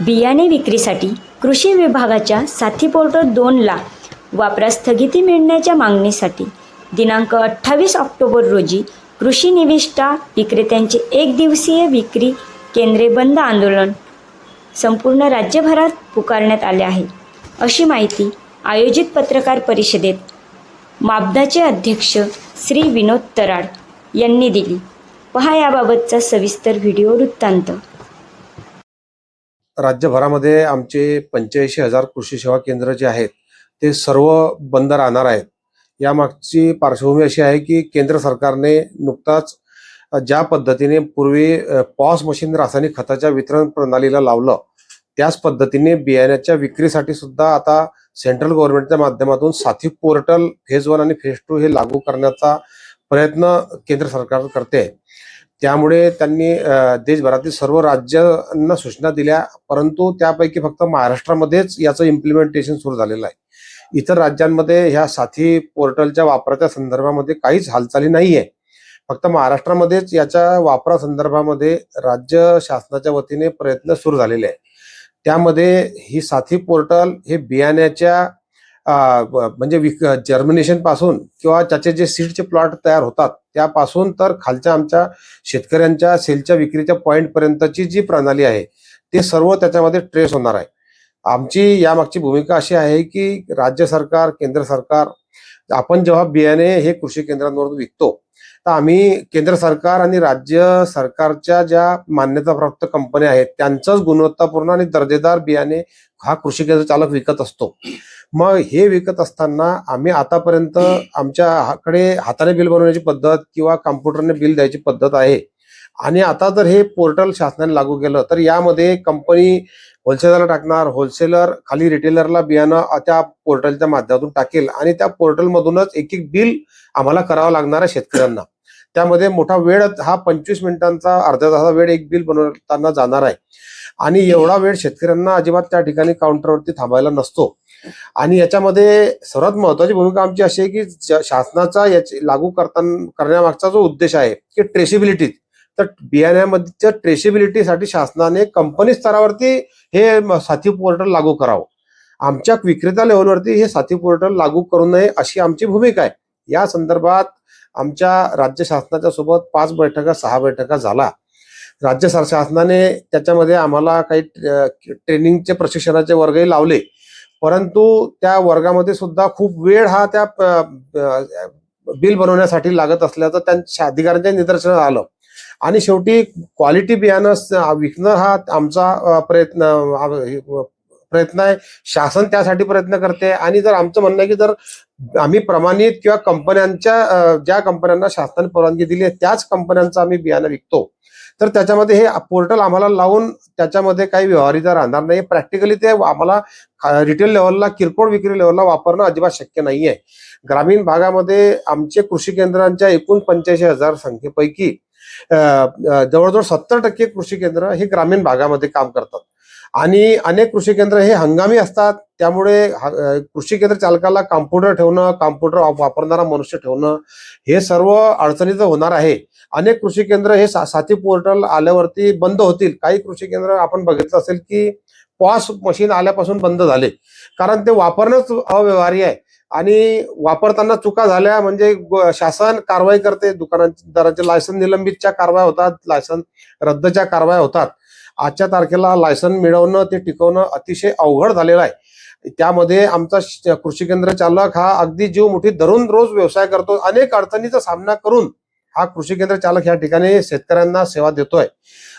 बियाणे विक्रीसाठी कृषी विभागाच्या साथी पोर्टल दोनला वापरा स्थगिती मिळण्याच्या मागणीसाठी. दिनांक अठ्ठावीस ऑक्टोबर रोजी कृषी निविष्ठा विक्रेत्यांचे एक दिवसीय विक्री केंद्रे बंद आंदोलन संपूर्ण राज्यभरात पुकारण्यात आले आहे. अशी माहिती आयोजित पत्रकार परिषदेत मापदाचे अध्यक्ष श्री विनोद तराड यांनी दिली. पहा याबाबतचा सविस्तर व्हिडिओ वृत्तांत. राज्यभरामध्ये आमचे पंच्याऐंशी हजार कृषी सेवा केंद्र जे आहेत ते सर्व बंद राहणार आहेत. यामागची पार्श्वभूमी अशी आहे की केंद्र सरकारने नुकताच ज्या पद्धतीने पूर्वी पॉस मशीन रासायनिक खताच्या वितरण प्रणालीला लावलं त्याच पद्धतीने बियाण्याच्या विक्रीसाठी सुद्धा आता सेंट्रल गव्हर्नमेंटच्या माध्यमातून साथी पोर्टल फेज वन आणि फेज टू हे लागू करण्याचा प्रयत्न केंद्र सरकार करते आहे. त्यामुळे त्यांनी देशभरातील सर्व राज्यांना सूचना दिल्या परंतु त्यापैकी फक्त महाराष्ट्रामध्येच याचं इम्प्लिमेंटेशन सुरू झालेलं आहे. इतर राज्यांमध्ये ह्या साथी पोर्टलच्या वापराच्या संदर्भामध्ये काहीच हालचाली नाही आहे फक्त महाराष्ट्रामध्येच याच्या वापरासंदर्भामध्ये राज्य शासनाच्या वतीने प्रयत्न सुरू झालेले आहे त्यामध्ये ही साथी पोर्टल हे बियाण्याच्या म्हणजे विक जर्मिनेशनपासून किंवा त्याचे जे सीडचे प्लॉट तयार होतात त्यापासून तर खालच्या आमच्या शेतकऱ्यांच्या सेलच्या विक्रीच्या पॉईंटपर्यंतची जी प्रणाली आहे ते सर्व त्याच्यामध्ये ट्रेस होणार आहे. आमची यामागची भूमिका अशी आहे की राज्य सरकार केंद्र सरकार आपण जेव्हा बियाणे हे कृषी केंद्रांवर विकतो तर आम्ही केंद्र सरकार आणि राज्य सरकारच्या ज्या मान्यताप्राप्त कंपन्या आहेत त्यांचंच गुणवत्तापूर्ण आणि दर्जेदार बियाणे हा कृषी केंद्र चालक विकत असतो. मग हे विकत असताना आम्ही आतापर्यंत आमच्याकडे हाताने बिल बनवण्याची पद्धत किंवा कॉम्प्युटरने बिल द्यायची पद्धत आहे. आणि आता जर हे पोर्टल शासनाने लागू केलं तर यामध्ये कंपनी होलसेलरला टाकणार होलसेलर खाली रिटेलरला बियाणं त्या पोर्टलच्या माध्यमातून टाकेल आणि त्या पोर्टलमधूनच एक एक बिल आम्हाला करावं लागणार आहे शेतकऱ्यांना. त्यामध्ये मोठा वेळ हा पंचवीस मिनिटांचा अर्ध्या तासाचा वेळ एक बिल बनवताना जाणार आहे. आणि एवढा वेळ शेतकऱ्यांना अजिबात त्या ठिकाणी काउंटरवरती थांबायला नसतो. आणि याच्यामध्ये सर्वात महत्वाची भूमिका आमची अशी आहे की ज- शासनाचा याची लागू करताना करण्यामागचा जो उद्देश आहे की ट्रेसिबिलिटी तर बियाण्यामध्येच्या ट्रेसिबिलिटीसाठी शासनाने कंपनी स्तरावरती हे साथी पोर्टल लागू करावं. आमच्या विक्रेता लेवलवरती हे साथी पोर्टल लागू करू नये अशी आमची भूमिका आहे. या संदर्भात आमच्या राज्य शासनाच्या सोबत पाच बैठका सहा बैठका झाला. राज्य सर- शासनाने त्याच्यामध्ये आम्हाला काही ट्रेनिंगचे प्रशिक्षणाचे वर्गही लावले. परंतु त्या वर्गामध्ये सुद्धा खूप वेळ हा त्या बिल बनवण्यासाठी लागत असल्याचं त्यांच्या अधिकाऱ्यांच्या निदर्शनात आलं. आणि शेवटी क्वालिटी बियाणं विकणं हा आमचा प्रयत्न प्रयत्न आहे. शासन त्यासाठी प्रयत्न करते. आणि जर आमचं म्हणणं आहे की जर आम्ही प्रमाणित किंवा कंपन्यांच्या ज्या कंपन्यांना शासनाने परवानगी दिली आहे त्याच कंपन्यांचं आम्ही बियाणं विकतो. तर त्याच्यामध्ये हे पोर्टल आम्हाला लावून त्याच्यामध्ये काही व्यवहारिता राहणार नाही. प्रॅक्टिकली ते आम्हाला रिटेल लेवलला किरकोळ विक्री लेवलला वापरणं अजिबात शक्य आहे ग्रामीण भागामध्ये आमचे कृषी केंद्रांच्या एकूण पंच्याऐंशी हजार संख्येपैकी जवळजवळ सत्तर टक्के कृषी केंद्र हे ग्रामीण भागामध्ये काम करतात. आणि अनेक कृषी केंद्र हे हंगामी असतात. त्यामुळे ह- कृषी केंद्र चालकाला कॉम्प्युटर ठेवणं कॉम्प्युटर वापरणारा मनुष्य ठेवणं हे सर्व अडचणीचं होणार आहे. अनेक कृषी केंद्र हे सा- साथी पोर्टल आल्यावरती बंद होतील. काही कृषी केंद्र आपण बघितलं असेल की पॉस मशीन आल्यापासून बंद झाले. कारण ते वापरणंच अव्यवहारी आहे. आणि वापरताना चुका झाल्या म्हणजे शासन कारवाई करते. दुकानदारांचे लायसन निलंबितच्या कारवाया होतात. लायसन रद्दच्या कारवाया होतात. आजच्या तारखेला लायसन मिळवणं ते टिकवणं अतिशय अवघड झालेलं आहे. त्यामध्ये आमचा कृषी केंद्र चालक हा अगदी जीव मुठीत धरून रोज व्यवसाय करतो. अनेक अडचणीचा सामना करून हा कृषी केंद्र चालक या ठिकाणी शेतकऱ्यांना सेवा देतोय.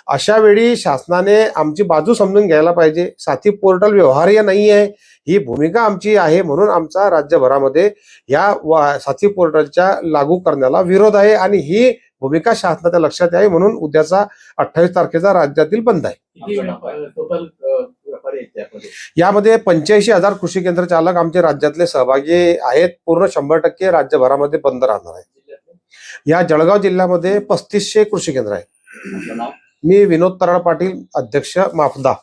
अशा वेळी शासनाने आमची बाजू समजून घ्यायला पाहिजे. साथी पोर्टल व्यवहार्य नाही आहे ही भूमिका आमची आहे म्हणून आमचा राज्यभरामध्ये या वा- साथी पोर्टलच्या लागू करण्याला विरोध आहे आणि ही भूमिका शासनाच्या लक्षात आहे म्हणून उद्याचा अठ्ठावीस तारखेचा राज्यातील बंद आहे. यामध्ये पंच्याऐंशी हजार कृषी केंद्र चालक आमचे राज्यातले सहभागी आहेत. पूर्ण शंभर टक्के राज्यभरामध्ये बंद राहणार आहे. या जळगाव जिल्ह्यामध्ये पस्तीसशे कृषी केंद्र आहेत. मी विनोद तराळ पाटील अध्यक्ष माफदा.